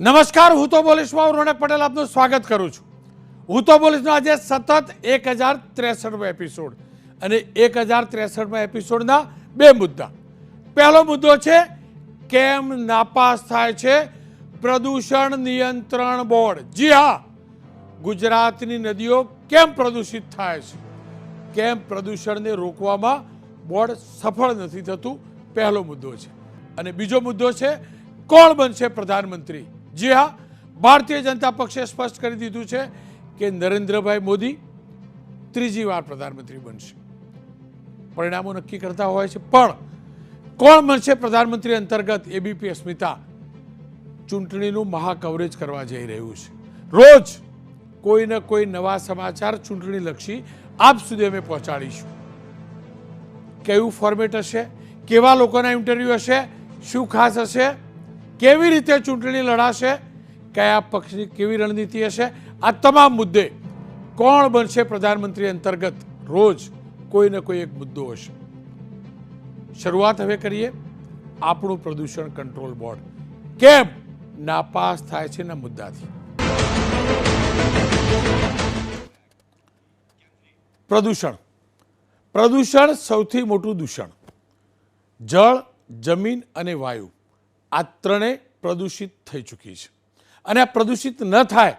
નમસ્કાર, હું તો હું રોનક પટેલ, આપનું સ્વાગત કરું છું. હું તો બોલીશનો આજે સતત એક હજાર ત્રેસઠમો એપિસોડ અને એક હજાર ત્રેસઠમો એપિસોડના બે મુદ્દા. પહેલો મુદ્દો છે, કેમ નાપાસ થાય છે પ્રદૂષણ નિયંત્રણ બોર્ડ? જી હા, ગુજરાતની નદીઓ કેમ પ્રદૂષિત થાય છે? કેમ પ્રદૂષણને રોકવામાં બોર્ડ સફળ નથી થતું? પહેલો મુદ્દો છે. અને બીજો મુદ્દો છે, કોણ બનશે પ્રધાનમંત્રી? જી હા, ભારતીય જનતા પક્ષે સ્પષ્ટ કરી દીધું છે કે નરેન્દ્રભાઈ મોદી ત્રીજી વાર પ્રધાનમંત્રી બનશે. પરિણામો નક્કી કરતા હોય છે, પણ કોણ બનશે પ્રધાનમંત્રી અંતર્ગત એબીપી અસ્મિતા? ચૂંટણીનું મહા કવરેજ કરવા જઈ રહ્યું છે. રોજ કોઈ ને કોઈ નવા સમાચાર ચૂંટણી લક્ષી આપ સુધી અમે પહોંચાડીશું. કેવું ફોર્મેટ હશે? કેવા લોકોના ઇન્ટરવ્યૂ હશે? શું ખાસ હશે? કેવી રીતે ચૂંટણી લડાશે, કયા પક્ષની કેવી રણનીતિ હશે, આ તમામ મુદ્દે કોણ બનશે પ્રધાનમંત્રી અંતર્ગત, રોજ કોઈ ને કોઈ એક મુદ્દો હશે. શરૂઆત હવે કરીએ, આપણું પ્રદૂષણ કંટ્રોલ બોર્ડ. કેમ નાપાસ થાય છે ના મુદ્દાથી. પ્રદૂષણ. પ્રદૂષણ સૌથી મોટું દૂષણ. જળ, જમીન અને વાયુ. આ ત્રણેય પ્રદૂષિત થઈ ચૂકી છે. અને આ પ્રદૂષિત ન થાય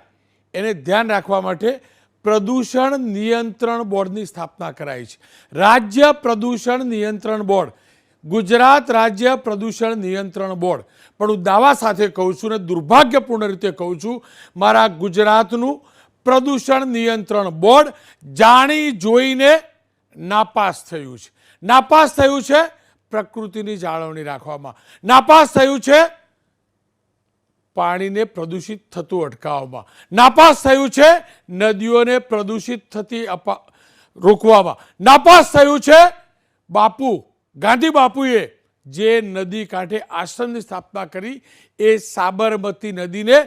એને ધ્યાન રાખવા માટે પ્રદૂષણ નિયંત્રણ બોર્ડની સ્થાપના કરાઈ છે. રાજ્ય પ્રદૂષણ નિયંત્રણ બોર્ડ, ગુજરાત રાજ્ય પ્રદૂષણ નિયંત્રણ બોર્ડ. પણ હું દાવા સાથે કહું છું ને દુર્ભાગ્યપૂર્ણ રીતે કહું છું, મારા ગુજરાતનું પ્રદૂષણ નિયંત્રણ બોર્ડ જાણી જોઈને નાપાસ થયું છે. નાપાસ થયું છે પ્રકૃતિની જાળવણી રાખવામાં. નાપાસ થયું છે? પાણીને પ્રદૂષિત થતું અટકાવવામાં. નાપાસ થયું છે? નદીઓને પ્રદૂષિત થતી અપા, રોકવામાં. નાપાસ થયું છે? બાપુ, ગાંધી બાપુએ જે નદી કાંઠે આશ્રમની સ્થાપના કરી, એ સાબરમતી નદીને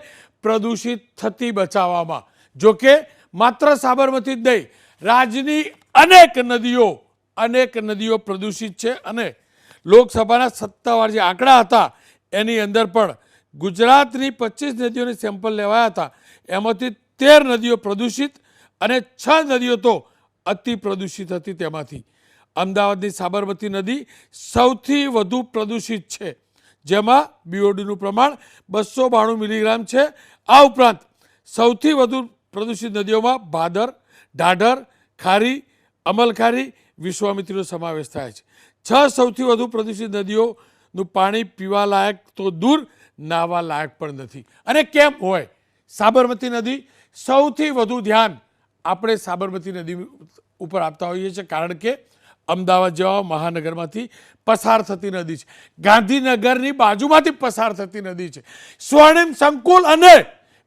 પ્રદૂષિત થતી બચાવવામાં. જોકે, માત્ર સાબરમતી જ નહીં રાજ્યની અનેક નદીઓ અનેક નદીઓ પ્રદૂષિત છે અને લોકસભાના સત્તાવાર જે આંકડા હતા, એની અંદર પણ ગુજરાતની પચીસ નદીઓની સેમ્પલ લેવાયા હતા. એમાંથી તેર નદીઓ પ્રદૂષિત અને છ નદીઓ તો અતિ પ્રદૂષિત હતી તેમાંથી. અમદાવાદની સાબરમતી નદી સૌથી વધુ પ્રદૂષિત છે, જેમાં બીઓડીનું પ્રમાણ બસો બાણું મિલીગ્રામ છે. આ ઉપરાંત સૌથી વધુ પ્રદૂષિત નદીઓમાં ભાદર, ઢાઢર, ખારી, અમલખારી વિશ્વામિત્રીનો સમાવેશ થાય છે. છ સૌથી વધુ પ્રદૂષિત નદીઓનું પાણી પીવા લાયક તો દૂર નાહવા લાયક પણ નથી. અને કેમ હોય? સાબરમતી નદી સૌથી વધુ ધ્યાન આપણે સાબરમતી નદી ઉપર આપતા હોઈએ છીએ, કારણ કે અમદાવાદ જેવા મહાનગરમાંથી પસાર થતી નદી છે. ગાંધીનગરની બાજુમાંથી પસાર થતી નદી છે. સ્વર્ણિમ સંકુલ અને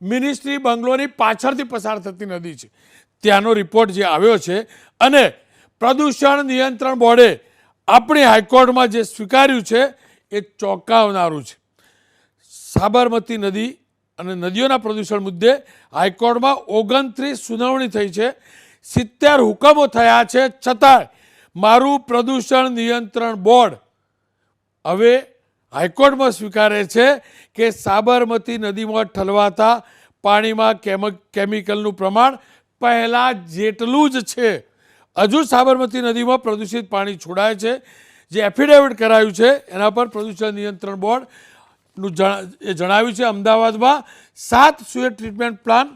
મિનિસ્ટ્રી બંગલોની પાછળથી પસાર થતી નદી છે. ત્યાંનો રિપોર્ટ જે આવ્યો છે અને પ્રદૂષણ નિયંત્રણ બોર્ડે આપણી હાઈકોર્ટમાં જે સ્વીકાર્યું છે, એ ચોંકાવનારું છે. સાબરમતી નદી અને નદીઓના પ્રદૂષણ મુદ્દે હાઈકોર્ટમાં ઓગણત્રીસ સુનાવણી થઈ છે. સિત્તેર હુકમો થયા છે. છતાંય મારું પ્રદૂષણ નિયંત્રણ બોર્ડ હવે હાઈકોર્ટમાં સ્વીકારે છે કે સાબરમતી નદીમાં ઠલવાતા પાણીમાં કેમ, કેમિકલનું પ્રમાણ પહેલાં જેટલું જ છે. હજુ સાબરમતી નદીમાં પ્રદૂષિત પાણી છોડાય છે. જે એફિડેવિટ કરાયું છે, એના પર પ્રદૂષણ નિયંત્રણ બોર્ડનું એ જણાવ્યું છે, અમદાવાદમાં સાત સુએ ટ્રીટમેન્ટ પ્લાન્ટ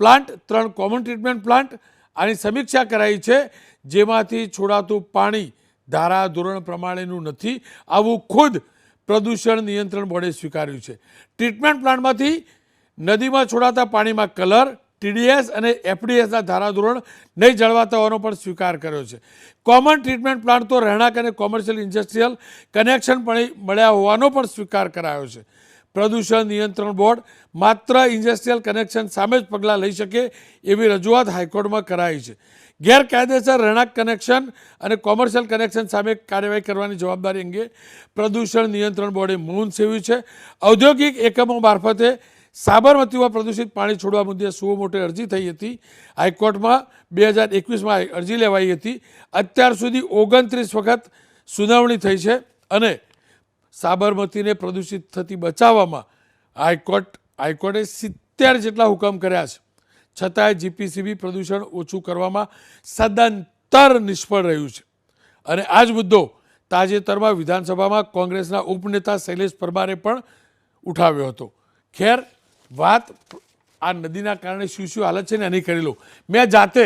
પ્લાન્ટ ત્રણ કોમન ટ્રીટમેન્ટ પ્લાન્ટ આની સમીક્ષા કરાઈ છે, જેમાંથી છોડાતું પાણી ધારા ધોરણ પ્રમાણેનું નથી. આવું ખુદ પ્રદૂષણ નિયંત્રણ બોર્ડે સ્વીકાર્યું છે. ટ્રીટમેન્ટ પ્લાન્ટમાંથી નદીમાં છોડાતા પાણીમાં કલર ટીડીએસ અને એફડીએસના ધારાધોરણ નહીં જળવાતા હોવાનો પણ સ્વીકાર કર્યો છે. કોમન ટ્રીટમેન્ટ પ્લાન્ટ તો રહેણાંક અને કોમર્શિયલ ઇન્ડસ્ટ્રીયલ કનેક્શન પણ મળ્યા હોવાનો પણ સ્વીકાર કરાયો છે. પ્રદૂષણ નિયંત્રણ બોર્ડ માત્ર ઇન્ડસ્ટ્રીયલ કનેક્શન સામે જ પગલાં લઈ શકે એવી રજૂઆત હાઈકોર્ટમાં કરાઈ છે. ગેરકાયદેસર રહેણાંક કનેક્શન અને કોમર્શિયલ કનેક્શન સામે કાર્યવાહી કરવાની જવાબદારી અંગે પ્રદૂષણ નિયંત્રણ બોર્ડે મૌન સેવ્યું છે. ઔદ્યોગિક એકમો મારફતે સાબરમતીમાં પ્રદૂષિત પાણી છોડવા મુદ્દે સુઓ મોટે અરજી થઈ હતી. હાઈકોર્ટમાં બે હજાર એકવીસમાં અરજી લેવાઈ હતી. અત્યાર સુધી ઓગણત્રીસ વખત સુનાવણી થઈ છે અને સાબરમતીને પ્રદૂષિત થતી બચાવવામાં હાઈકોર્ટ, હાઈકોર્ટે સિત્તેર જેટલા હુકમ કર્યા છે. છતાંય જીપીસીબી પ્રદૂષણ ઓછું કરવામાં સદંતર નિષ્ફળ રહ્યું છે. અને આ જ મુદ્દો તાજેતરમાં વિધાનસભામાં કોંગ્રેસના ઉપનેતા શૈલેષ પરમારે પણ ઉઠાવ્યો હતો. ખેર વાત આ નદીના કારણે શું શું હાલત છે ને એની કરી લઉં. મેં જાતે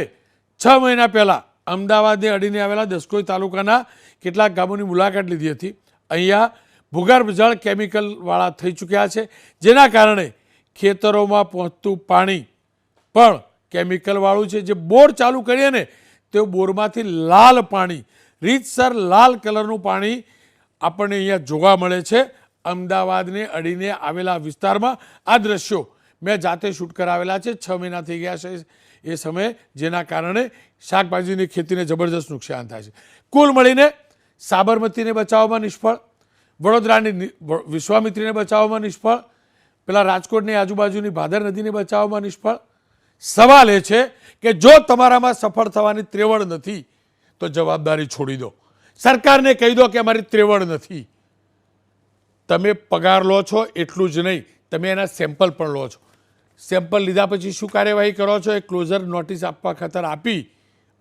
છ મહિના પહેલાં અમદાવાદને અડીને આવેલા દસકોઈ તાલુકાના કેટલાક ગામોની મુલાકાત લીધી હતી. અહીંયા ભૂગર્ભ જળ કેમિકલવાળા થઈ ચૂક્યા છે, જેના કારણે ખેતરોમાં પહોંચતું પાણી પણ કેમિકલવાળું છે. જે બોર ચાલુ કરીએ ને તે બોરમાંથી લાલ પાણી, રીતસર લાલ કલરનું પાણી આપણને અહીંયા જોવા મળે છે. અમદાવાદને અડીને આવેલા વિસ્તારમાં આ દ્રશ્યો મેં જાતે શૂટ કરાવેલા છે. છ મહિના થઈ ગયા છે એ સમયે, જેના કારણે શાકભાજીની ખેતીને જબરજસ્ત નુકસાન થાય છે. કુલ મળીને સાબરમતીને બચાવવામાં નિષ્ફળ, વડોદરાની વિશ્વામિત્રીને બચાવવામાં નિષ્ફળ, પેલા રાજકોટની આજુબાજુની ભાદર નદીને બચાવવામાં નિષ્ફળ. સવાલ એ છે કે જો તમારામાં સફળ થવાની ત્રેવડ નથી, તો જવાબદારી છોડી દો. સરકારને કહી દો કે અમારી ત્રેવડ નથી. તમે પગાર લો છો એટલું જ નહીં, તમે એના સેમ્પલ પણ લો છો. સેમ્પલ લીધા પછી શું કાર્યવાહી કરો છો? એ ક્લોઝર નોટિસ આપવા ખાતર આપી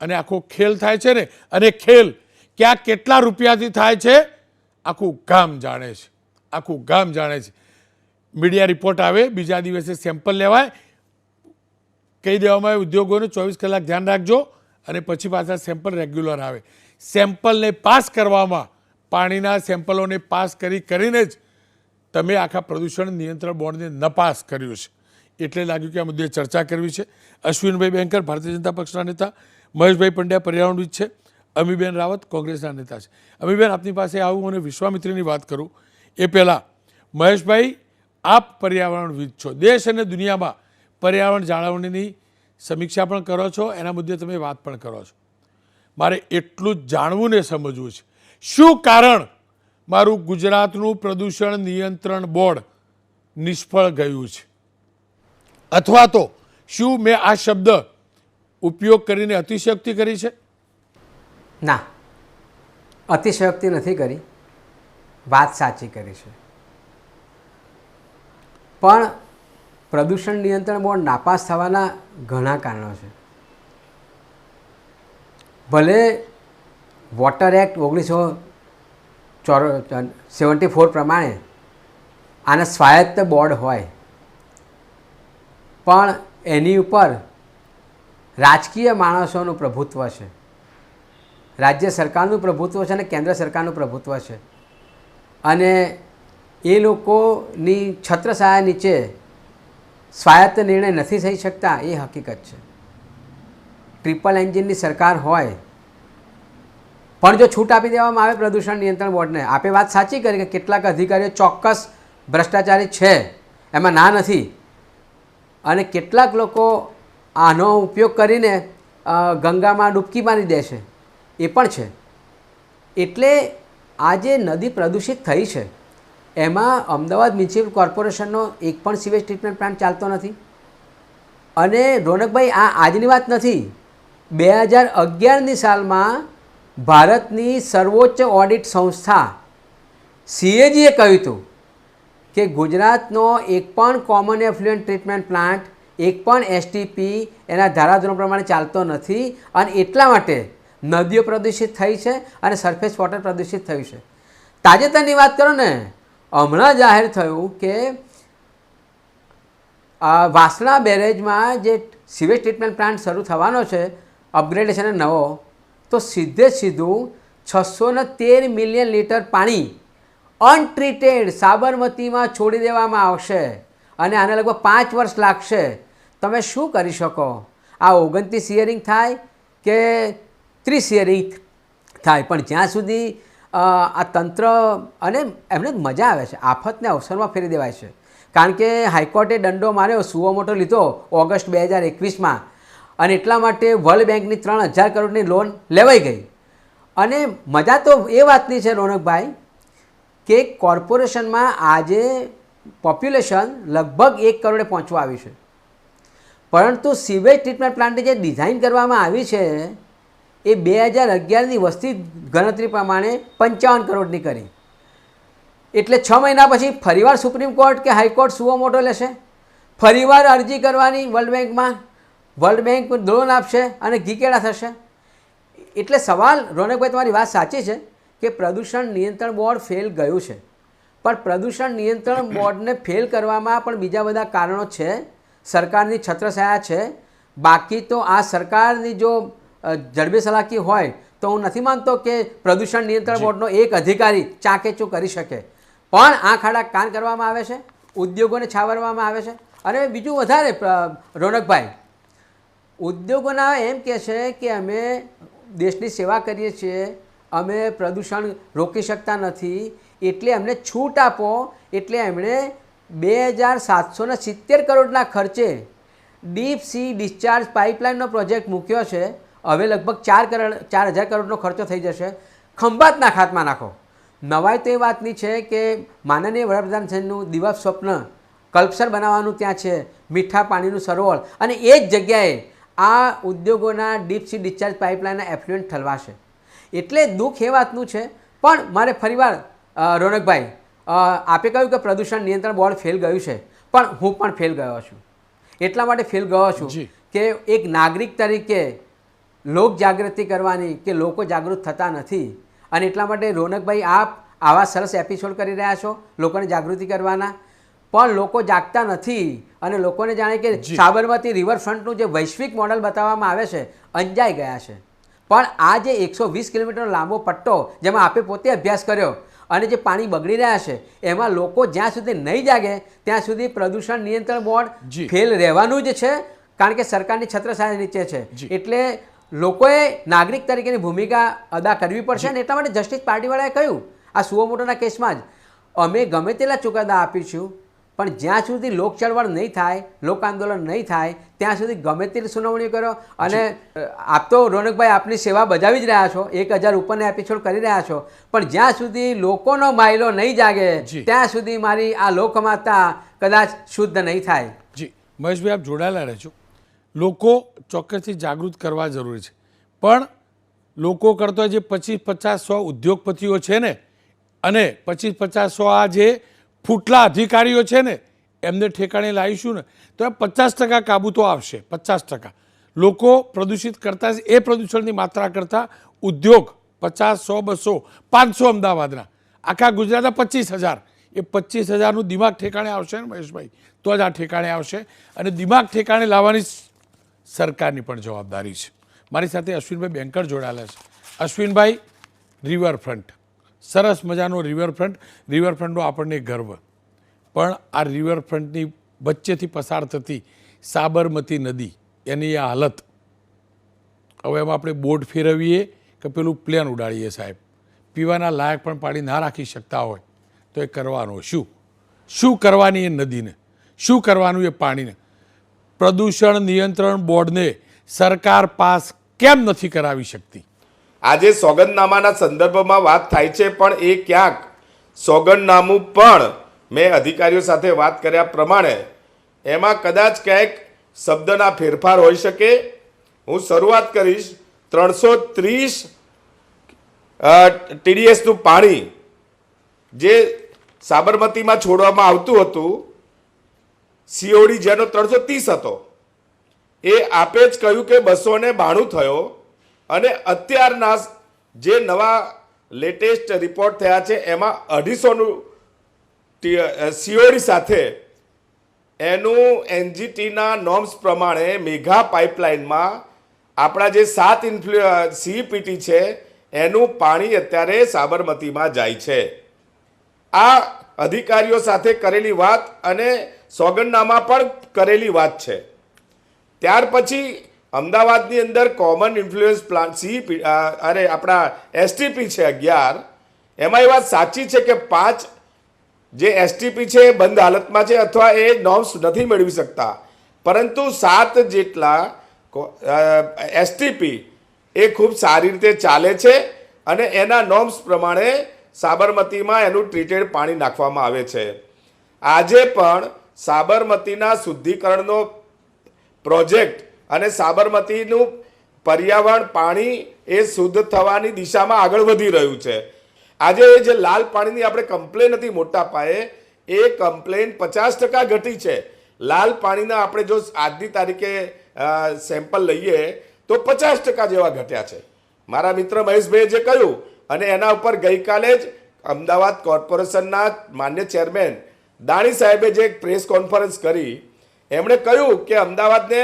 અને આખો ખેલ થાય છે ને, અને ખેલ ક્યાં કેટલા રૂપિયાથી થાય છે? આખું ગામ જાણે છે. આખું ગામ જાણે છે. મીડિયા રિપોર્ટ આવે, બીજા દિવસે સેમ્પલ લેવાય. કહી દેવામાં આવે, ઉદ્યોગોને ચોવીસ કલાક ધ્યાન રાખજો અને પછી પાછા સેમ્પલ રેગ્યુલર આવે. સેમ્પલને પાસ કરવામાં પાણીના સેમ્પલોને પાસ કરી કરીને જ તમે આખા પ્રદૂષણ નિયંત્રણ બોર્ડને નપાસ કર્યું છે. એટલે લાગ્યું કે આ મુદ્દે ચર્ચા કરવી છે. અશ્વિનભાઈ બેંકર ભારતીય જનતા પક્ષના નેતા, મહેશભાઈ પંડ્યા પર્યાવરણવિદ છે. અમીબેન રાવત કોંગ્રેસના નેતા છે. અમીબેન, આપની પાસે આવું અને વિશ્વામિત્રીની વાત કરું. એ પહેલાં, મહેશભાઈ, આપ પર્યાવરણવિદ છો. દેશ અને દુનિયામાં પર્યાવરણ જાળવણીની સમીક્ષા પણ કરો છો. એના મુદ્દે તમે વાત પણ કરો છો. મારે એટલું જ જાણવું ને સમજવું છે. શું કારણ? મારું ગુજરાતનું પ્રદૂષણ નિયંત્રણ બોર્ડ નિષ્ફળ ગયું છે. અથવા તો શું મેં આ શબ્દ ઉપયોગ કરીને અતિશયોક્તિ કરી છે? ના. અતિશયોક્તિ નથી કરી. વાત સાચી કરી છે. પણ પ્રદૂષણ નિયંત્રણ બોર્ડ નાપાસ થવાના ઘણા કારણો છે. ભલે વોટર એક્ટ ઓગણીસો ચોર, સેવન્ટી ફોર પ્રમાણે આને સ્વાયત્ત બોર્ડ હોય. પણ એની ઉપર રાજકીય માણસોનું પ્રભુત્વ છે. રાજ્ય સરકારનું પ્રભુત્વ છે અને કેન્દ્ર સરકારનું પ્રભુત્વ છે. અને એ લોકોની છત્રછાયા નીચે સ્વાયત્ત નિર્ણય નથી થઈ શકતા, એ હકીકત છે. ટ્રિપલ એન્જિનની સરકાર હોય પણ જો છૂટ આપી દેવામાં આવે પ્રદૂષણ નિયંત્રણ બોર્ડને, આપે વાત સાચી કરી કે કેટલાક અધિકારીઓ ચોક્કસ ભ્રષ્ટાચારી છે, એમાં ના નથી. અને કેટલાક લોકો આનો ઉપયોગ કરીને ગંગામાં ડૂબકી મારી દે છે. એ પણ છે. એટલે આ જે નદી પ્રદૂષિત થઈ છે, એમાં અમદાવાદ મ્યુનિસિપલ કોર્પોરેશનનો એક પણ સિવેજ ટ્રીટમેન્ટ પ્લાન્ટ ચાલતો નથી. અને રોનકભાઈ, આ આજની વાત નથી. બે હજાર અગિયારની સાલમાં ભારતની સર્વોચ્ચ ઓડિટ સંસ્થા સીએજીએ કહ્યું હતું કે ગુજરાતનો એક પણ કોમન એફ્લુએન્ટ ટ્રીટમેન્ટ પ્લાન્ટ એક પણ એસટીપી એના ધારાધોરણ પ્રમાણે ચાલતો નથી અને એટલા માટે નદીઓ પ્રદૂષિત થઈ છે અને સરફેસ વોટર પ્રદૂષિત થયું છે. તાજેતરની વાત કરો ને, હમણાં જાહેર થયું કે વાસણા બેરેજમાં જે સિવેજ ટ્રીટમેન્ટ પ્લાન્ટ શરૂ થવાનો છે અપગ્રેડેશન નવો તો સીધે સીધું છસો તેર મિલિયન લીટર પાણી અનટ્રીટેડ સાબરમતીમાં છોડી દેવામાં આવશે અને આને લગભગ પાંચ વર્ષ લાગશે. તમે શું કરી શકો? આ ઓગણત્રીસ હિયરિંગ થાય કે ત્રીસ હિયરિંગ થાય? પણ જ્યાં સુધી આ તંત્ર અને એમને મજા આવે છે, આફતને અવસરમાં ફેરી દેવાય છે. કારણ કે હાઈકોર્ટે દંડો માર્યો, સુઓ મોટો લીધો ઓગસ્ટ બે હજાર એકવીસમાં. અને એટલા માટે વર્લ્ડ બેંકની ત્રણ હજાર કરોડની લોન લેવાઈ ગઈ. અને મજા તો એ વાતની છે રોનકભાઈ કે કોર્પોરેશનમાં આજે પોપ્યુલેશન લગભગ એક કરોડે પહોંચવા આવી છે. પરંતુ સિવેજ ટ્રીટમેન્ટ પ્લાન્ટની જે ડિઝાઇન કરવામાં આવી છે, એ બે હજાર અગિયારની વસ્તી ગણતરી પ્રમાણે પંચાવન કરોડની કરી. એટલે છ મહિના પછી ફરીવાર સુપ્રીમ કોર્ટ કે હાઈકોર્ટ સુઓ મોટો લેશે? ફરીવાર અરજી કરવાની વર્લ્ડ બેંકમાં? વર્લ્ડ બેંક લોન આપશે અને ઘીકેડા થશે? એટલે સવાલ રોનકભાઈ તમારી વાત સાચી છે કે પ્રદૂષણ નિયંત્રણ બોર્ડ ફેલ ગયું છે. પણ પ્રદૂષણ નિયંત્રણ બોર્ડને ફેલ કરવામાં પણ બીજા બધા કારણો છે. સરકારની છત્રછાયા છે. બાકી તો આ સરકારની જો જડબે સલાકી હોય તો હું નથી માનતો કે પ્રદૂષણ નિયંત્રણ બોર્ડનો એક અધિકારી ચાકેચું કરી શકે. પણ આ ખાડા કાન કરવામાં આવે છે ઉદ્યોગોને છાવરવામાં આવે છે. અને બીજું વધારે રોનકભાઈ ઉદ્યોગોના એમ કહે છે કે અમે દેશની સેવા કરીએ છીએ, અમે પ્રદૂષણ રોકી શકતા નથી, એટલે અમને છૂટ આપો, એટલે એમણે બે હજાર સાતસો સિત્તેર કરોડના ખર્ચે ડીપ સી ડિસ્ચાર્જ પાઇપલાઇનનો પ્રોજેક્ટ મૂક્યો છે. હવે લગભગ ચાર કરોડ, ચાર હજાર કરોડનો ખર્ચો થઈ જશે. ખંભાતના ખાતમાં નાખો. નવાઈ તો એ વાતની છે કે માનનીય વડાપ્રધાન સાહેબનું દિવસ સ્વપ્ન, કલ્પસર બનાવવાનું ત્યાં છે, મીઠા પાણીનું સરોવર. અને એ જ જગ્યાએ આ ઉદ્યોગોના ડીપ સી ડિસ્ચાર્જ પાઇપલાઇનના એફ્લુએન્ટ ઠલવાશે. એટલે દુઃખ એ વાતનું છે પણ મારે ફરીવાર રોનકભાઈ આપે કહ્યું કે પ્રદૂષણ નિયંત્રણ બોર્ડ ફેલ ગયું છે પણ હું પણ ફેલ ગયો છું. એટલા માટે ફેલ ગયો છું કે એક નાગરિક તરીકે લોક જાગૃતિ કરવાની કે લોકો જાગૃત થતા નથી. અને એટલા માટે રોનકભાઈ આપ આવા સરસ એપિસોડ કરી રહ્યા છો લોકોને જાગૃતિ કરવાના. પણ લોકો જાગતા નથી અને લોકોને જાણે કે સાબરમતી રિવરફ્રન્ટનું જે વૈશ્વિક મોડલ બતાવવામાં આવે છે અંજાઈ ગયા છે. પણ આ જે એકસો વીસ કિલોમીટરનો લાંબો પટ્ટો જેમાં આપે પોતે અભ્યાસ કર્યો અને જે પાણી બગડી રહ્યા છે એમાં લોકો જ્યાં સુધી નહીં જાગે ત્યાં સુધી પ્રદૂષણ નિયંત્રણ બોર્ડ. ફેલ રહેવાનું જ છે કારણ કે સરકારની છત્રછાયા નીચે છે. એટલે લોકોએ નાગરિક તરીકેની ભૂમિકા અદા કરવી પડશે અને એટલા માટે જસ્ટિસ પાર્ટીવાળાએ કહ્યું આ સુઓ મોટોના કેસમાં જ અમે ગમે તેટલા ચુકાદા આપીશું પણ જ્યાં સુધી લોક ચળવળ નહીં થાય લોક આંદોલન નહીં થાય ત્યાં સુધી ગમે તેટલી સુનાવણી કરો. અને આપ તો રોનકભાઈ આપની સેવા બજાવી જ રહ્યા છો. એક હજાર ઉપરના એપિસોડ કરી રહ્યા છો. પણ જ્યાં સુધી લોકોનો માયલો નહીં જાગે. ત્યાં સુધી મારી આ લોકમાતા કદાચ શુદ્ધ નહીં થાય. જી. મહેશભાઈ આપ જોડાયેલા રહેજો. લોકો ચોક્કસથી જાગૃત કરવા જરૂરી છે. પણ લોકો કરતો જે પચીસ પચાસ સો ઉદ્યોગપતિઓ છે ને અને પચીસ પચાસ સો આ જે ફૂટલા અધિકારીઓ છે ને, એમને ઠેકાણે લાવીશું ને. તો એ પચાસ ટકા કાબુ તો આવશે, પચાસ ટકા. લોકો પ્રદૂષિત કરતા એ પ્રદૂષણની માત્રા કરતાં ઉદ્યોગ પચાસ, સો, બસો, પાંચસો અમદાવાદના. આખા ગુજરાતના પચીસ હજાર. એ પચીસ હજારનું દિમાગ ઠેકાણે આવશે ને મહેશભાઈ? તો જ આ ઠેકાણે આવશે. અને દિમાગ ઠેકાણે લાવવાની સરકારની પણ જવાબદારી છે. મારી સાથે અશ્વિનભાઈ બેંકર જોડાયેલા છે. અશ્વિનભાઈ રિવરફ્રન્ટ સરસ મજાનો રિવરફ્રન્ટ રિવરફ્રન્ટનો આપણને ગર્વ. પણ આ રિવરફ્રન્ટની વચ્ચેથી પસાર થતી સાબરમતી નદી, એની આ હાલત. હવે એમાં આપણે બોટ ફેરવીએ કે પેલું પ્લેન ઉડાડીએ સાહેબ. પીવાના લાયક પણ પાણી ના રાખી શકતા હોય, તો એ કરવાનું શું? શું કરવાની એ નદીને? શું કરવાનું એ પાણીને? પ્રદૂષણ નિયંત્રણ બોર્ડને સરકાર પાસ કેમ નથી કરાવી શકતી? આજે સોગંદનામાના સંદર્ભમાં વાત થાય છે, પણ એ ક્યાંક સોગંદનામું પણ મેં અધિકારીઓ સાથે વાત કર્યા પ્રમાણે. એમાં કદાચ ક્યાંક શબ્દના ફેરફાર હોઈ શકે. હું શરૂઆત કરીશ. ત્રણસો ત્રીસ ટીડીએસનું પાણી જે સાબરમતીમાં છોડવામાં આવતું હતું, સીઓડી જેનો ત્રણસો ત્રીસ હતો. એ આપે જ કહ્યું કે બસો ને બાણું થયો. અને અત્યારના જે નવા લેટેસ્ટ રિપોર્ટ થયા છે, એમાં અઢીસોનું સીઓડી સાથે એનું એનજીટીના નોર્મ્સ પ્રમાણે મેઘા પાઇપલાઇનમાં આપણા જે સાત ઇન્ફ્લુ સીપીટી છે, એનું પાણી અત્યારે સાબરમતીમાં જાય છે. આ અધિકારીઓ સાથે કરેલી વાત અને સોગંદનામા પણ કરેલી વાત છે. ત્યાર પછી અમદાવાદની અંદર કોમન ઇન્ફ્લુઅન્સ પ્લાન સી અરે, આપણા એસટીપી છે અગિયાર. એમાં એ વાત સાચી છે કે પાંચ જે એસટીપી છે એ બંધ હાલતમાં છે અથવા એ નોર્મ્સ નથી મેળવી શકતા. પરંતુ સાત જેટલા એસટીપી એ ખૂબ સારી રીતે ચાલે છે અને એના નોર્મ્સ પ્રમાણે સાબરમતીમાં એનું ટ્રીટેડ પાણી નાખવામાં આવે છે. આજે પણ સાબરમતીના શુદ્ધિકરણનો પ્રોજેક્ટ અને સાબરમતીનું પર્યાવરણ, પાણી એ શુદ્ધ થવાની દિશામાં આગળ વધી રહ્યું છે. આજે જે લાલ પાણીની આપણે કમ્પ્લેન હતી મોટા પાયે, એ કમ્પ્લેન પચાસ ટકા ઘટી છે. લાલ પાણીના આપણે જો આજની તારીખે સેમ્પલ લઈએ, તો પચાસ ટકા જેવા ઘટ્યા છે. મારા મિત્ર મહેશભાઈએ જે કહ્યું, અને એના ઉપર ગઈકાલે જ અમદાવાદ કોર્પોરેશનના માન્ય ચેરમેન દાણી સાહેબે જે એક પ્રેસ કોન્ફરન્સ કરી, એમણે કહ્યું કે અમદાવાદને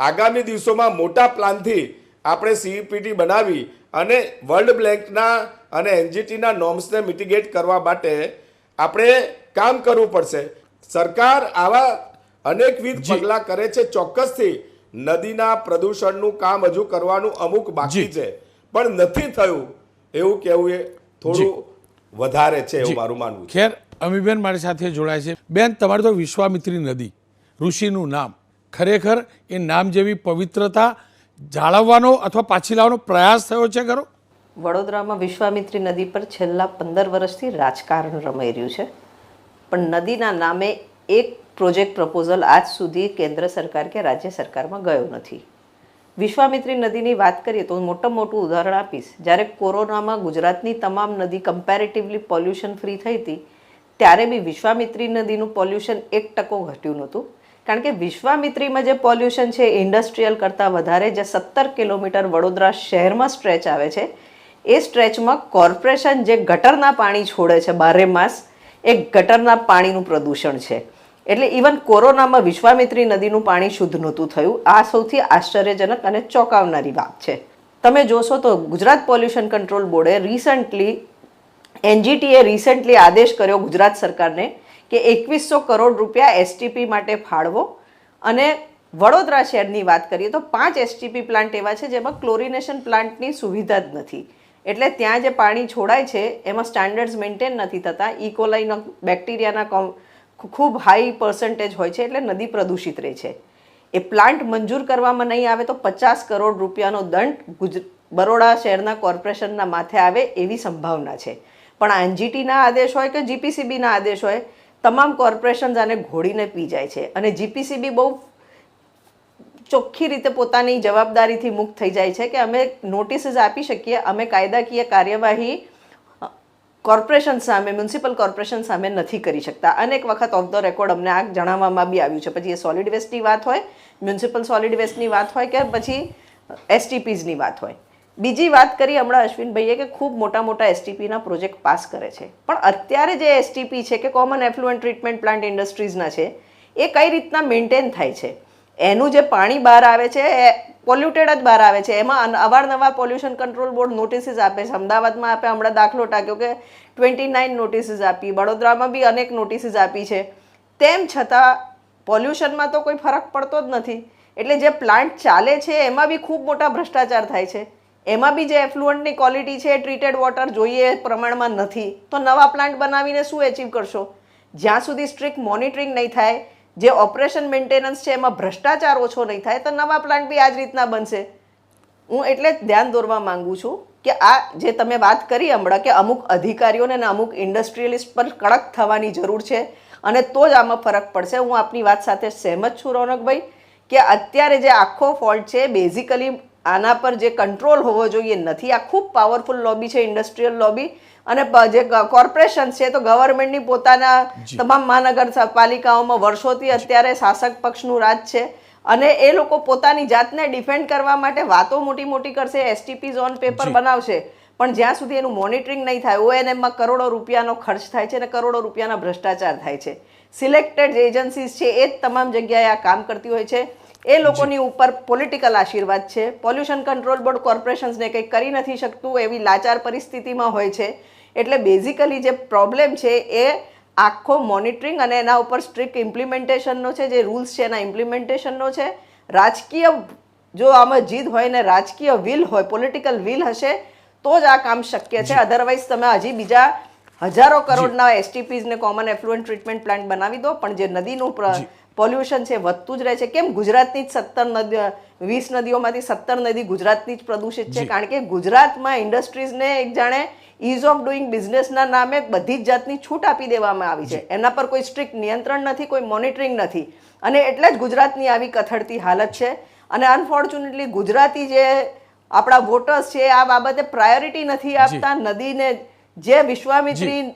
આગામી દિવસોમાં મોટા પ્લાનથી આપણે સીઈપીટી બનાવી અને વર્લ્ડ બેંકના અને એનજીટીના નોર્મ્સને મિટિગેટ કરવા માટે આપણે કામ કરવું પડશે. સરકાર આવા અનેકવિધ પગલાં કરે છે. ચોક્કસથી નદીના પ્રદૂષણનું કામ હજુ કરવાનું અમુક બાકી છે. પણ નથી થયું એવું કહેવું એ થોડું વધારે છે એવું મારું માનવું ખેર અમીબેન મારી સાથે જોડાય છે. બેન તમારે તો વિશ્વામિત્રી નદી ઋષિનું નામ. ખરેખર એ નામ જેવી પવિત્રતા જાળવવાનો અથવા પાછી લાવવાનો પ્રયાસ થયો છે ખરો? વડોદરામાં વિશ્વામિત્રી નદી પર છેલ્લા પંદર વર્ષથી રાજકારણ રમાઈ રહ્યું છે. પણ નદીના નામે એક પ્રોજેક્ટ પ્રપોઝલ આજ સુધી કેન્દ્ર સરકાર કે રાજ્ય સરકારમાં ગયો નથી. વિશ્વામિત્રી નદીની વાત કરીએ તો હું મોટા મોટું ઉદાહરણ આપીશ. જ્યારે કોરોનામાં ગુજરાતની તમામ નદી કમ્પેરેટિવલી પોલ્યુશન ફ્રી થઈ હતી, ત્યારે બી વિશ્વામિત્રી નદીનું પોલ્યુશન એક ટકો ઘટ્યું નહોતું. કારણ કે વિશ્વામિત્રીમાં જે પોલ્યુશન છે, ઇન્ડસ્ટ્રીયલ કરતાં વધારે, જે સત્તર કિલોમીટર વડોદરા શહેરમાં સ્ટ્રેચ આવે છે, એ સ્ટ્રેચમાં કોર્પોરેશન જે ગટરના પાણી છોડે છે બારે માસ, એ ગટરના પાણીનું પ્રદૂષણ છે. એટલે ઇવન કોરોનામાં વિશ્વામિત્રી નદીનું પાણી શુદ્ધ નહોતું થયું. આ સૌથી આશ્ચર્યજનક અને ચોંકાવનારી વાત છે. તમે જોશો તો ગુજરાત પોલ્યુશન કંટ્રોલ બોર્ડે રિસન્ટલી એનજીટીએ રિસન્ટલી આદેશ કર્યો ગુજરાત સરકારને કે એકવીસો કરોડ રૂપિયા એસટીપી માટે ફાળવો. અને વડોદરા શહેરની વાત કરીએ તો પાંચ એસટીપી પ્લાન્ટ એવા છે જેમાં ક્લોરિનેશન પ્લાન્ટની સુવિધા જ નથી. એટલે ત્યાં જે પાણી છોડાય છે, એમાં સ્ટાન્ડર્ડ્સ મેન્ટેન નથી થતા. ઇકોલાઈના બેક્ટેરિયાના કોમ ખૂબ હાઈ પર્સન્ટેજ હોય છે એટલે નદી પ્રદૂષિત રહે છે. એ પ્લાન્ટ મંજૂર કરવામાં નહીં આવે તો પચાસ કરોડ રૂપિયાનો દંડ ગુજ બરોડા શહેરના કોર્પોરેશનના માથે આવે એવી સંભાવના છે. પણ એનજીટીના આદેશ હોય કે જીપીસીબીના આદેશ હોય તમામ કોર્પોરેશન્સ આને ઘોડીને પી જાય છે. અને જીપીસીબી બહુ ચોખ્ખી રીતે પોતાની જવાબદારીથી મુક્ત થઈ જાય છે કે અમે નોટિસીસ આપી શકીએ, અમે કાયદાકીય કાર્યવાહી કોર્પોરેશન સામે, મ્યુનિસિપલ કોર્પોરેશન સામે નથી કરી શકતા. અનેક વખત ઓફ ધ રેકોર્ડ અમને આ જણાવવામાં બી આવ્યું છે. પછી એ સોલિડ વેસ્ટની વાત હોય, મ્યુનિસિપલ સોલિડ વેસ્ટની વાત હોય કે પછી એસટીપીઝની વાત હોય. બીજી વાત કરી હમણાં અશ્વિનભાઈએ કે ખૂબ મોટા મોટા એસટીપીના પ્રોજેક્ટ પાસ કરે છે. પણ અત્યારે જે એસટીપી છે કે કોમન એફ્લુએન્ટ ટ્રીટમેન્ટ પ્લાન્ટ ઇન્ડસ્ટ્રીઝના છે, એ કઈ રીતના મેન્ટેન થાય છે? એનું જે પાણી બહાર આવે છે, એ પોલ્યુટેડ જ બહાર આવે છે. એમાં અવારનવાર પોલ્યુશન કંટ્રોલ બોર્ડ નોટિસીસ આપે છે. અમદાવાદમાં આપે હમણાં દાખલો ટાક્યો કે ટ્વેન્ટી નાઇન નોટિસીસ આપી, વડોદરામાં બી અનેક નોટિસીસ આપી છે. તેમ છતાં પોલ્યુશનમાં તો કોઈ ફરક પડતો જ નથી. એટલે જે પ્લાન્ટ ચાલે છે, એમાં બી ખૂબ મોટા ભ્રષ્ટાચાર થાય છે. એમાં બી જે એફ્લુઅન્ટની ક્વોલિટી છે ટ્રીટેડ વોટર જોઈએ પ્રમાણમાં નથી. તો નવા પ્લાન્ટ બનાવીને શું એચીવ કરશો? જ્યાં સુધી સ્ટ્રિક્ટ મોનિટરિંગ નહીં થાય, જે ઓપરેશન મેન્ટેનન્સ છે એમાં ભ્રષ્ટાચાર ઓછો નહીં થાય, તો નવા પ્લાન્ટ બી આ જ રીતના બનશે. હું એટલે જ ધ્યાન દોરવા માંગુ છું કે આ જે તમે વાત કરી હમણાં કે અમુક અધિકારીઓને અને અમુક ઇન્ડસ્ટ્રીયલિસ્ટ પર કડક થવાની જરૂર છે, અને તો જ આમાં ફરક પડશે. હું આપની વાત સાથે સહેમત છું, રોનકભાઈ, કે અત્યારે જે આખો ફોલ્ટ છે બેઝિકલી આના પર જે કંટ્રોલ હોવો જોઈએ નથી. આ ખૂબ પાવરફુલ લોબી છે ઇન્ડસ્ટ્રીયલ લોબી અને જે કોર્પોરેશન છે તો ગવર્મેન્ટની પોતાના તમામ મહાનગરપાલિકાઓમાં વર્ષોથી અત્યારે શાસક પક્ષનું રાજ છે. અને એ લોકો પોતાની જાતને ડિફેન્ડ કરવા માટે વાતો મોટી મોટી કરશે એસટીપીઝ ઓન પેપર બનાવશે. પણ જ્યાં સુધી એનું મોનિટરિંગ નહીં થાય ઓએનએમમાં કરોડો રૂપિયાનો ખર્ચ થાય છે અને કરોડો રૂપિયાના ભ્રષ્ટાચાર થાય છે. સિલેક્ટેડ એજન્સીસ છે એ જ તમામ જગ્યાએ આ કામ કરતી હોય છે. એ લોકોની ઉપર પોલિટિકલ આશીર્વાદ છે. પોલ્યુશન કંટ્રોલ બોર્ડ કોર્પોરેશન્સને કંઈ કરી નથી શકતું એવી લાચાર પરિસ્થિતિમાં હોય છે. એટલે બેઝિકલી જે પ્રોબ્લેમ છે એ આખો મોનિટરિંગ અને એના ઉપર સ્ટ્રિક્ટ ઇમ્પ્લિમેન્ટેશનનો છે જે રૂલ્સ છે એના ઇમ્પ્લિમેન્ટેશનનો છે. રાજકીય જો આમાં જીદ હોય ને રાજકીય વિલ હોય પોલિટિકલ વિલ હશે તો જ આ કામ શક્ય છે. અધરવાઇઝ તમે હજી બીજા હજારો કરોડના એસટીપીઝ ને કોમન એફ્લુઅન્ટ ટ્રીટમેન્ટ પ્લાન્ટ બનાવી દો પણ જે નદીનું પોલ્યુશન છે વધતું જ રહે છે. કેમ? ગુજરાતની જ સત્તર નદી વીસ નદીઓમાંથી સત્તર નદી ગુજરાતની જ પ્રદૂષિત છે. કારણ કે ગુજરાતમાં ઇન્ડસ્ટ્રીઝને એક જાણે ઇઝ ઓફ ડુઈંગ બિઝનેસના નામે બધી જ જાતની છૂટ આપી દેવામાં આવી છે. એના પર કોઈ સ્ટ્રિક્ટ નિયંત્રણ નથી કોઈ મોનિટરિંગ નથી. અને એટલે જ ગુજરાતની આવી કથળતી હાલત છે. અને અનફોર્ચ્યુનેટલી ગુજરાતી જે આપણા વોટર્સ છે આ બાબતે પ્રાયોરિટી નથી આપતા નદીને જે વિશ્વામિત્રી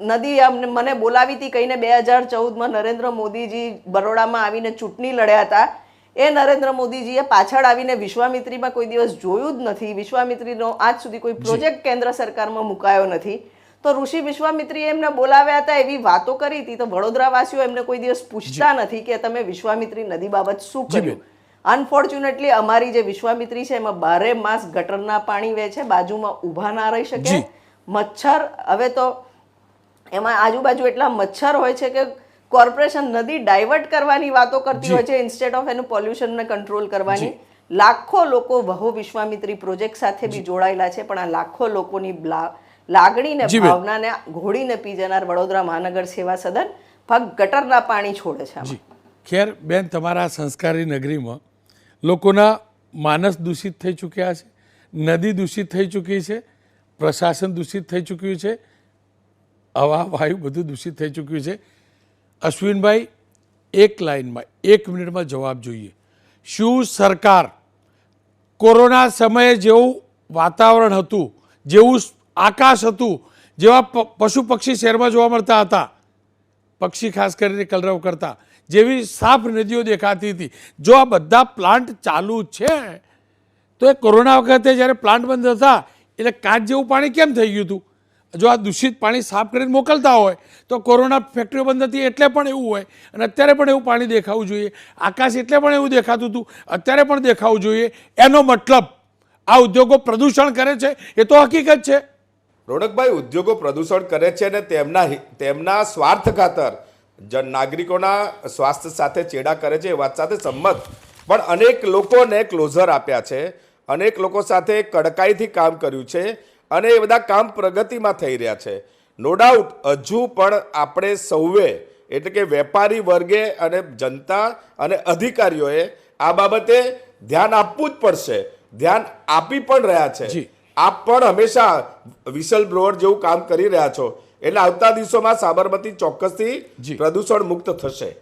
નદી મને બોલાવી હતી કહીને બે હજાર ચૌદમાં નરેન્દ્ર મોદીજી બરોડામાં આવીને ચૂંટણી લડ્યા હતા. એ નરેન્દ્ર મોદીજીએ પાછળ આવીને વિશ્વામિત્રીમાં કોઈ દિવસ જોયું જ નથી. વિશ્વામિત્રીનો આજ સુધી કોઈ પ્રોજેક્ટ કેન્દ્ર સરકારમાં મુકાયો નથી. તો ઋષિ વિશ્વામિત્રીએ એમને બોલાવ્યા હતા એવી વાતો કરી હતી તો વડોદરાવાસીઓ એમને કોઈ દિવસ પૂછતા નથી કે તમે વિશ્વામિત્રી નદી બાબત શું કર્યું? અનફોર્ચ્યુનેટલી અમારી જે વિશ્વામિત્રી છે એમાં બારે માસ ગટરના પાણી વહે છે બાજુમાં ઊભા ના રહી શકે. મચ્છર હવે તો એમાં આજુબાજુ એટલા મચ્છર હોય છે કે કોર્પોરેશન નદી ડાયવર્ટ કરવાની વાતો કરતી હોય છે ઇન્સ્ટેડ ઓફ એનું પોલ્યુશનને કંટ્રોલ કરવાની. લાખો લોકો વહુ વિશ્વામિત્રી પ્રોજેક્ટ સાથે બી જોડાયેલા છે પણ આ લાખો લોકોની લાગણીને ભાવનાને ઘોડીને પી જનાર વડોદરા મહાનગર સેવા સદન ફક્ત ગટરના પાણી છોડે છે. ખેર બેન તમારા સંસ્કારી નગરીમાં લોકોના માનસ દૂષિત થઈ ચૂક્યા છે નદી દૂષિત થઈ ચૂકી છે પ્રશાસન દૂષિત થઈ ચૂક્યું છે હવા વાયુ બધું દૂષિત થઈ ચૂક્યું છે. અશ્વિનભાઈ, એક લાઇનમાં, એક મિનિટમાં જવાબ જોઈએ. શું સરકાર કોરોના સમયે જેવું વાતાવરણ હતું, જેવું આકાશ હતું, જેવા પશુ પક્ષી શહેરમાં જોવા મળતા હતા? પક્ષી ખાસ કરીને કલરવ કરતા, જેવી સાફ નદીઓ દેખાતી હતી. જો આ બધા પ્લાન્ટ ચાલુ છે, તો એ કોરોના વખતે જ્યારે પ્લાન્ટ બંધ હતા, એટલે કાચ જેવું પાણી કેમ થઈ ગયું હતું? જો આ દૂષિત પાણી સાફ કરીને મોકલતા હોય, તો કોરોના ફેક્ટરીઓ બંધ હતી એટલે પણ એવું હોય. અને અત્યારે પણ એવું પાણી દેખાવું જોઈએ. આકાશ એટલે પણ એવું દેખાતું હતું. અત્યારે પણ દેખાવું જોઈએ. એનો મતલબ આ ઉદ્યોગો પ્રદૂષણ કરે છે, એ તો હકીકત છે. રોનકભાઈ, ઉદ્યોગો પ્રદૂષણ કરે છે અને તેમના તેમના સ્વાર્થ ખાતર જન, નાગરિકોના સ્વાસ્થ્ય સાથે ચેડા કરે છે, એ વાત સાથે સંમત. પણ અનેક લોકોને ક્લોઝર આપ્યા છે. અનેક લોકો સાથે કડકાઈથી કામ કર્યું છે. અને એ બધા કામ પ્રગતિમાં થઈ રહ્યા છે. નો ડાઉટ હજુ પણ આપણે સૌએ એટલે કે વેપારી વર્ગે અને જનતા અને અધિકારીઓએ આ બાબતે ધ્યાન આપવું જ પડશે. ધ્યાન આપી પણ રહ્યા છે. આપ પણ હંમેશા વિસલ બ્લોઅર જેવું કામ કરી રહ્યા છો. એટલે આવતા દિવસોમાં સાબરમતી ચોક્કસથી. પ્રદૂષણ મુક્ત થશે.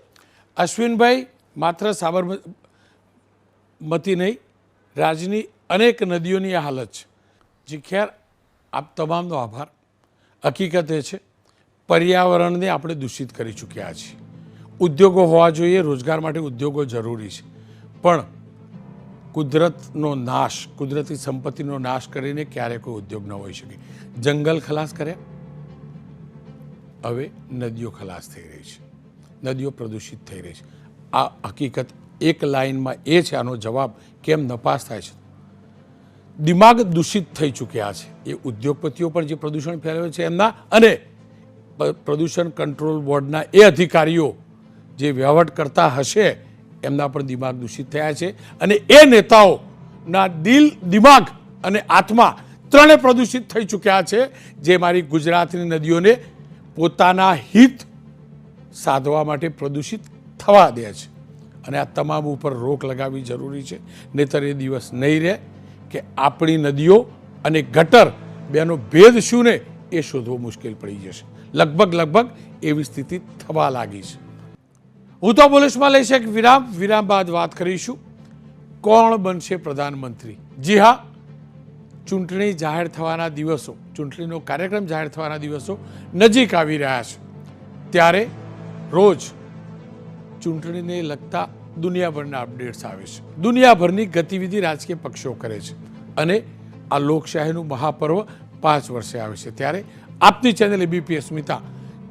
અશ્વિનભાઈ માત્ર સાબરમતી નહીં રાજની અનેક નદીઓની આ હાલત છે. જી ખેર આપ તમામનો આભાર. હકીકત એ છે, પર્યાવરણને આપણે દૂષિત કરી ચૂક્યા છીએ. ઉદ્યોગો હોવા જોઈએ, રોજગાર માટે ઉદ્યોગો જરૂરી છે. પણ કુદરતનો નાશ, કુદરતી સંપત્તિનો નાશ કરીને ક્યારે કોઈ ઉદ્યોગ ન હોઈ શકે. જંગલ ખલાસ કર્યા. હવે નદીઓ ખલાસ થઈ રહી છે. નદીઓ પ્રદૂષિત થઈ રહી છે. આ હકીકત એક લાઇનમાં એ છે, આનો જવાબ કેમ નપાસ થાય છે? દિમાગ દૂષિત થઈ ચૂક્યા છે. એ ઉદ્યોગપતિઓ પણ જે પ્રદૂષણ ફેલાવે છે એમના અને પ્રદૂષણ કંટ્રોલ બોર્ડના એ અધિકારીઓ જે વહીવટ કરતા હશે એમના પણ દિમાગ દૂષિત થયા છે. અને એ નેતાઓના દિલ, દિમાગ અને આત્મા ત્રણે પ્રદૂષિત થઈ ચૂક્યા છે જે મારી ગુજરાતની નદીઓને પોતાના હિત સાધવા માટે પ્રદૂષિત થવા દે છે. અને આ તમામ ઉપર રોક લગાવવી જરૂરી છે. નહીતર એ દિવસ નહીં રહે. કે આપણી નદીઓ અને ગટર બેનો ભેદ શું ને એ શોધવો મુશ્કેલ પડી જશે. લગભગ લગભગ એવી સ્થિતિ થવા લાગી છે. હું તો પોલીસમાં લઈશ એક વિરામ વિરામ બાદ વાત કરીશું. કોણ બનશે પ્રધાનમંત્રી? જી હા, ચૂંટણી જાહેર થવાના દિવસો, ચૂંટણીનો કાર્યક્રમ જાહેર થવાના દિવસો નજીક આવી રહ્યા છે. ત્યારે રોજ ચૂંટણીને લગતા દુનિયાભરના અપડેટ્સ આવે છે. દુનિયાભરની ગતિવિધિ રાજકીય પક્ષો કરે છે. અને આ લોકશાહીનું મહાપર્વ પાંચ વર્ષે આવે છે. ત્યારે આપની ચેનલ એબીપી અસ્મિતા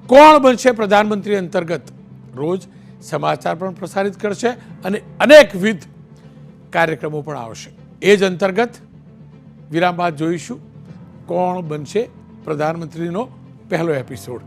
કોણ બનશે પ્રધાનમંત્રી અંતર્ગત? રોજ સમાચાર પણ પ્રસારિત કરશે અને અનેકવિધ કાર્યક્રમો પણ આવશે. એ જ અંતર્ગત વિરામ બાદ જોઈશું કોણ બનશે પ્રધાનમંત્રીનો પહેલો એપિસોડ.